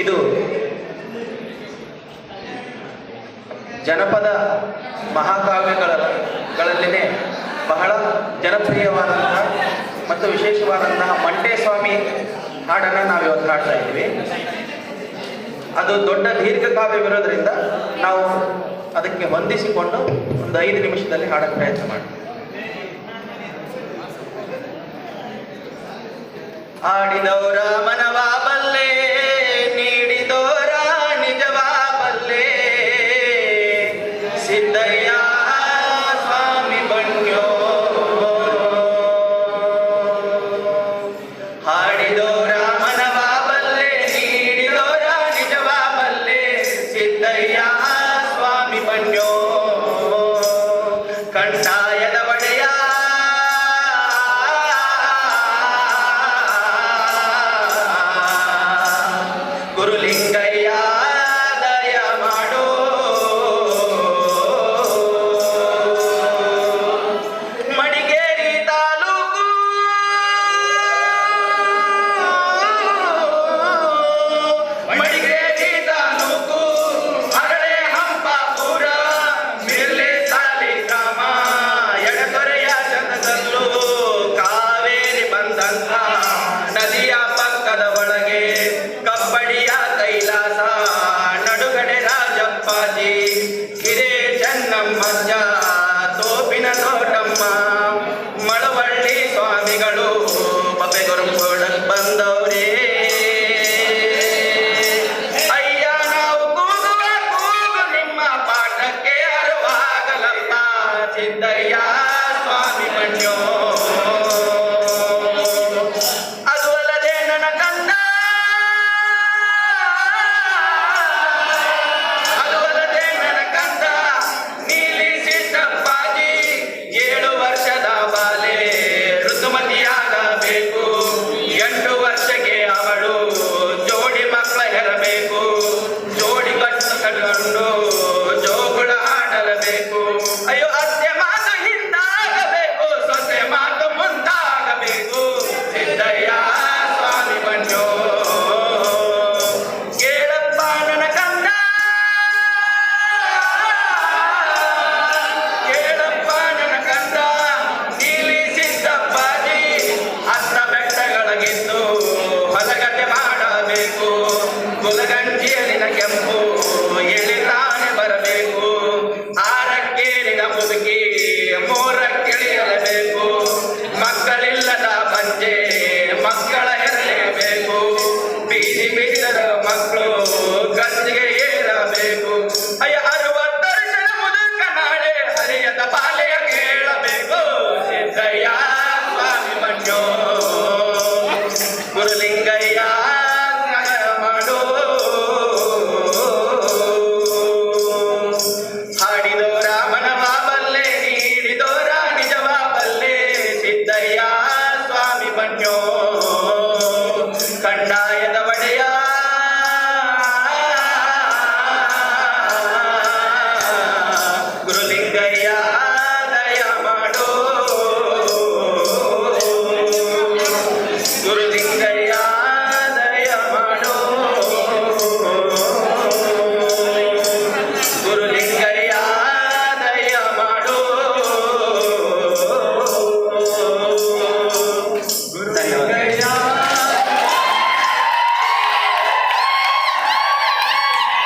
ಇದು ಜನಪದ ಮಹಾಕಾವ್ಯಗಳಲ್ಲಿನೇ ಬಹಳ ಜನಪ್ರಿಯವಾದಂತಹ ಮತ್ತು ವಿಶೇಷವಾದಂತಹ ಮಂಟೆ ಸ್ವಾಮಿ ಹಾಡನ್ನು ನಾವು ಇವತ್ತು ಹಾಡ್ತಾ ಇದ್ದೀವಿ. ಅದು ದೊಡ್ಡ ದೀರ್ಘಕಾವ್ಯವಿರೋದ್ರಿಂದ ನಾವು ಅದಕ್ಕೆ ಹೊಂದಿಸಿಕೊಂಡು ಒಂದು ಐದು ನಿಮಿಷದಲ್ಲಿ ಹಾಡಕ್ಕೆ ಪ್ರಯತ್ನ ಮಾಡಿ ಆಡಿದವರ Thanks, Dad. ಧರ್ಮ. ಮಳವಳ್ಳಿ ಸ್ವಾಮಿಗಳು ಪಪೆಗೊರಂಬೋಡನ್ ಬಂದವರೇ. ಅಯ್ಯ, ನಾವು ಕೂಗುವ ಕೂಗು ನಿಮ್ಮ ಪಾಠಕ್ಕೆ ಅರುವಾಗಲಮ್ಮ ಸಿದ್ದಯ್ಯ, ಸ್ವಾಮಿ ಮಣ್ಯೋ. here in a campo 안녕.